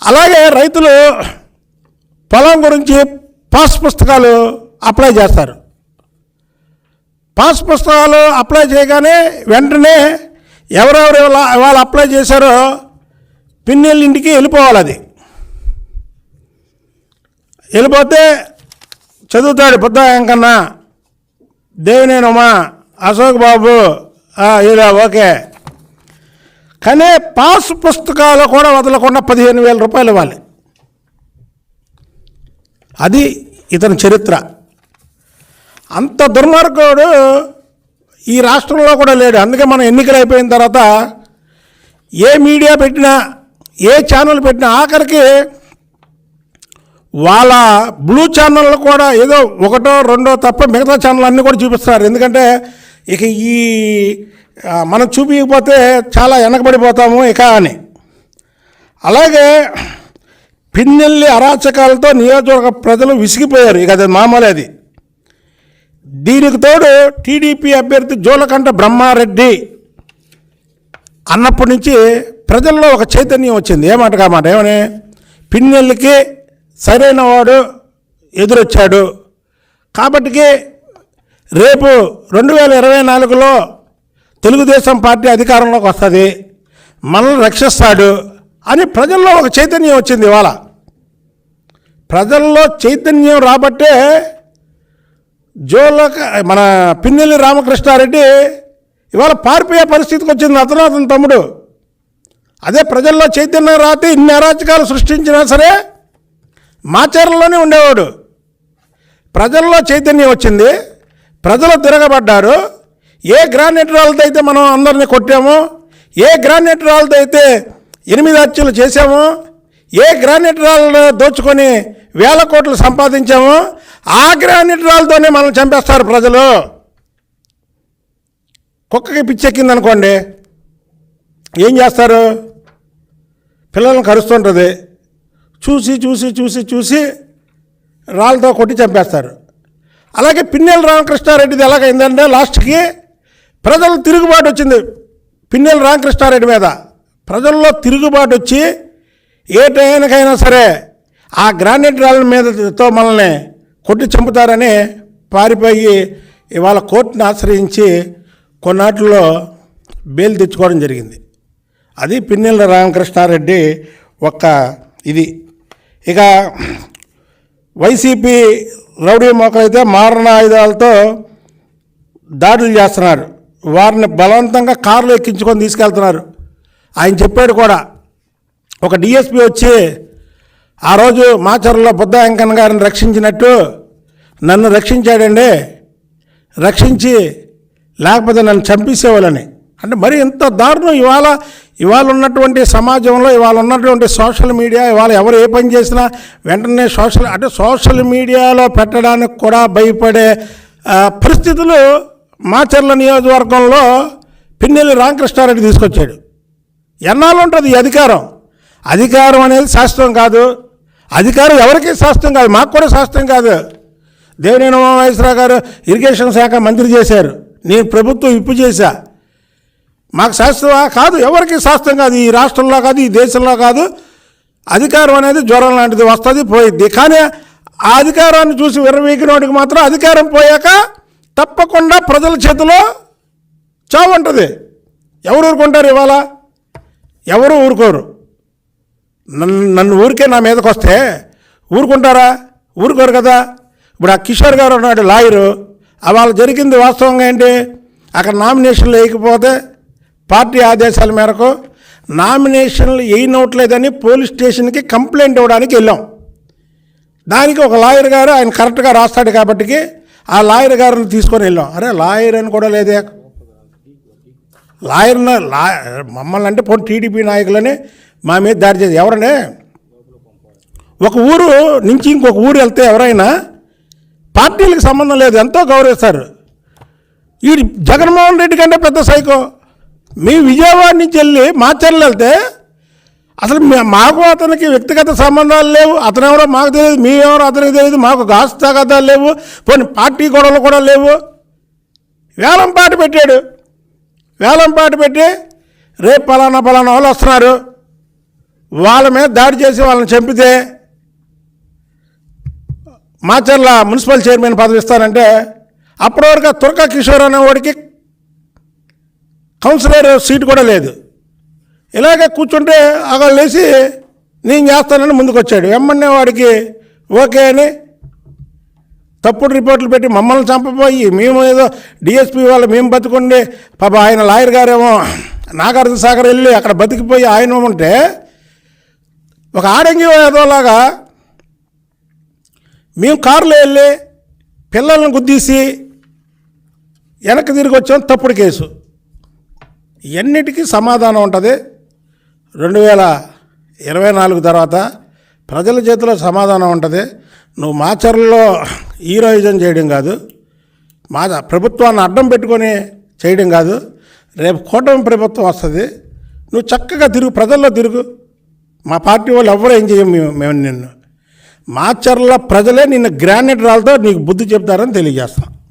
అలాగే రైతులు పొలం గురించి పాస్ పుస్తకాలు అప్లై చేస్తారు. పాస్ పుస్తకాలు అప్లై చేయగానే వెంటనే ఎవరెవరు వాళ్ళు అప్లై చేశారో పిన్నెళ్ళ ఇంటికి వెళ్ళిపోవాలి అది. వెళ్ళిపోతే చదువుతాడు బుద్ధ వెంకన్న దేవినేనమ్మా అశోక్ బాబు ఇలా ఓకే. కానీ పాస్ పుస్తకాలు కూడా వదలకుండా పదిహేను వేల రూపాయలు ఇవ్వాలి. అది ఇతని చరిత్ర. అంత దుర్మార్గుడు ఈ రాష్ట్రంలో కూడా లేడు. అందుకే మనం ఎన్నికలు అయిపోయిన తర్వాత ఏ మీడియా పెట్టినా ఏ ఛానల్ పెట్టినా ఆఖరికి వాళ్ళ బ్లూ ఛానళ్ళు కూడా ఏదో ఒకటో రెండో తప్ప మిగతా ఛానల్ అన్నీ కూడా చూపిస్తారు ఎందుకంటే ఇక ఈ మనం చూపించకపోతే చాలా వెనకబడిపోతాము ఇక అని. అలాగే పిన్నెల్లి అరాచకాలతో నియోజకవర్గ ప్రజలు విసిగిపోయారు. ఇక అది మామూలు అది. దీనికి తోడు టీడీపీ అభ్యర్థి జోలకంట బ్రహ్మారెడ్డి అన్నప్పటి నుంచి ప్రజల్లో ఒక చైతన్యం వచ్చింది. ఏమాట కామాట ఏమని? పిన్నెల్లికి సరైన వాడు ఎదురొచ్చాడు. కాబట్టికి రేపు రెండు వేల ఇరవై నాలుగులో తెలుగుదేశం పార్టీ అధికారంలోకి వస్తుంది. మనల్ని రక్షిస్తాడు అని ప్రజల్లో ఒక చైతన్యం వచ్చింది ఇవాళ. ప్రజల్లో చైతన్యం రాబట్టే జోలక మన పిన్నెల్లి రామకృష్ణారెడ్డి ఇవాళ పారిపోయే పరిస్థితికి వచ్చింది అతను అతని తమ్ముడు. అదే ప్రజల్లో చైతన్యం రాతే ఇన్ని అరాచకాలు సృష్టించినా సరే మాచర్లలోనే ఉండేవాడు. ప్రజల్లో చైతన్యం వచ్చింది. ప్రజలు తిరగబడ్డారు. ఏ గ్రానైట్ రాళ్ళతో అయితే మనం అందరిని కొట్టామో ఏ గ్రానైట్ రాళ్ళతో అయితే ఎనిమిది హత్యలు చేశామో ఏ గ్రానైట్ రాళ్ళను దోచుకొని వేల కోట్లు సంపాదించామో ఆ గ్రానైట్ రాళ్ళతోనే మనం చంపేస్తారు ప్రజలు. కుక్కకి పిచ్చెక్కింది అనుకోండి ఏం చేస్తారు? పిల్లలను కరుస్తుంటుంది. చూసి చూసి చూసి చూసి రాళ్ళతో కొట్టి చంపేస్తారు. అలాగే పిన్నెల రామకృష్ణారెడ్డిది ఎలాగైందంటే లాస్ట్కి ప్రజలు తిరుగుబాటు వచ్చింది. పిన్నెల రామకృష్ణారెడ్డి మీద ప్రజల్లో తిరుగుబాటు వచ్చి ఏ టైంకైనా సరే ఆ గ్రానైట్ రాళ్ళ మీదతో మనల్ని కొట్టి చంపుతారని పారిపోయి ఇవాళ కోర్టును ఆశ్రయించి కొన్నాటిలో బెయిల్ తెచ్చుకోవడం జరిగింది. అది పిన్నెల రామకృష్ణారెడ్డి ఒక్క ఇది. ఇక వైసీపీ రౌడీ మొక్కలైతే మారణ ఆయుధాలతో దాడులు చేస్తున్నారు. వారిని బలవంతంగా కారులో ఎక్కించుకొని తీసుకెళ్తున్నారు. ఆయన చెప్పాడు కూడా ఒక డిఎస్పి వచ్చి ఆ రోజు మాచర్లో బుద్ధ వెంకన్న గారిని రక్షించినట్టు నన్ను రక్షించాడండి రక్షించి లేకపోతే నన్ను చంపేసేవాళ్ళని. అంటే మరి ఇంత దారుణం ఇవాళ ఇవాళ ఉన్నటువంటి సమాజంలో ఇవాళ ఉన్నటువంటి సోషల్ మీడియా ఇవాళ ఎవరు ఏ పని చేసినా వెంటనే సోషల్ అంటే సోషల్ మీడియాలో పెట్టడానికి కూడా భయపడే పరిస్థితులు మాచర్ల నియోజకవర్గంలో పిన్నెల్లి రామకృష్ణారెడ్డి తీసుకొచ్చాడు. ఎన్నాళ్ళు ఉంటుంది అధికారం? అధికారం అనేది శాస్త్రం కాదు. అధికారం ఎవరికి శాస్త్రం కాదు మాకు కూడా శాస్త్రం కాదు. దేవినేని ఉమామహేశ్వరరావు గారు ఇరిగేషన్ శాఖ మంత్రి చేశారు. నేను ప్రభుత్వం ఇప్పు చేశా. మాకు శాస్త్రమా? కాదు ఎవరికి శాస్త్రం కాదు? ఈ రాష్ట్రంలో కాదు ఈ దేశంలో కాదు. అధికారం అనేది జ్వరం లాంటిది వస్తుంది పోయిద్ది. కానీ ఆ అధికారాన్ని చూసి విరవీకినోడికి మాత్రం అధికారం పోయాక తప్పకుండా ప్రజల చేతిలో చావు ఉంటుంది. ఎవరు ఊరుకుంటారు ఇవాళ? ఎవరు ఊరుకోరు? నన్ను నన్ను ఊరికే నా మీదకి వస్తే ఊరుకుంటారా? ఊరుకోరు కదా. ఇప్పుడు ఆ కిషోర్ గారు ఉన్నాడు లాయరు. వాళ్ళు జరిగింది వాస్తవంగా ఏంటి? అక్కడ నామినేషన్లు వేయకపోతే పార్టీ ఆదేశాల మేరకు నామినేషన్లు వేయనవట్లేదని పోలీస్ స్టేషన్కి కంప్లైంట్ ఇవ్వడానికి వెళ్ళాం. దానికి ఒక లాయర్ గారు ఆయన కరెక్ట్గా రాస్తాడు కాబట్టికి ఆ లాయర్ గారిని తీసుకొని వెళ్ళాం. అరే లాయర్ అని కూడా లేదే. లాయర్న లా మమ్మల్ని అంటే పోనీ టీడీపీ నాయకులని మా మీద దాడి చేసి ఎవరనే? ఒక ఊరు నుంచి ఇంకొక ఊరు వెళ్తే ఎవరైనా పార్టీలకు సంబంధం లేదు ఎంతో గౌరవిస్తారు. ఈ జగన్మోహన్ రెడ్డి కంటే పెద్ద సైకో. మీ విజయవాడ నుంచి వెళ్ళి మాచర్లు వెళ్తే అసలు మాకు అతనికి వ్యక్తిగత సంబంధాలు లేవు అతను ఎవరో మాకు తెలియదు మీ ఎవరో అతనికి తెలియదు మాకు గాస్తగతాలు లేవు కొన్ని పార్టీ గొడవలు కూడా లేవు. వేలం పాట పెట్టాడు. వేలం పాట పెట్టి రేపు పలానా పలానా వాళ్ళు వస్తున్నారు. వాళ్ళ మీద దాడి చేసి వాళ్ళని చంపితే మాచర్ల మున్సిపల్ చైర్మన్ పదవి ఇస్తానంటే అప్పటివరకు తుర్క కిషోర్ అనేవాడికి కౌన్సిలర్ సీట్ కూడా లేదు. ఇలాగే కూర్చుంటే అక్కడ లేచి నేను చేస్తానని ముందుకొచ్చాడు. ఎమ్మెన్యే వాడికి ఓకే అని తప్పుడు రిపోర్ట్లు పెట్టి మమ్మల్ని చంపబోయి మేము ఏదో డిఎస్పీ వాళ్ళు మేము బతుకుండి పాప ఆయన లాయర్ గారేమో నాగార్జున సాగర్ వెళ్ళి అక్కడ బతికిపోయి ఆయన ఉంటే ఒక ఆడంగి ఏదోలాగా మేము కారులో వెళ్ళి పిల్లల్ని గుద్దీసి వెనక్కి తిరిగి వచ్చాం తప్పుడు కేసు. ఎన్నిటికీ సమాధానం ఉంటుంది? రెండు వేల ఇరవై నాలుగు తర్వాత ప్రజల చేతిలో సమాధానం ఉంటుంది. నువ్వు మాచర్లలో హీరోయిజం చేయడం కాదు మా ప్రభుత్వాన్ని అడ్డం పెట్టుకొని చేయడం కాదు. రేపు కూటమి ప్రభుత్వం వస్తుంది. నువ్వు చక్కగా తిరుగు ప్రజల్లో తిరుగు. మా పార్టీ వాళ్ళు ఎవరు ఏం చేయం మేము మేము నిన్ను. మాచర్ల ప్రజలే నిన్ను గ్రానైట్ రాళ్ళతో నీకు బుద్ధి చెప్తారని తెలియజేస్తాం.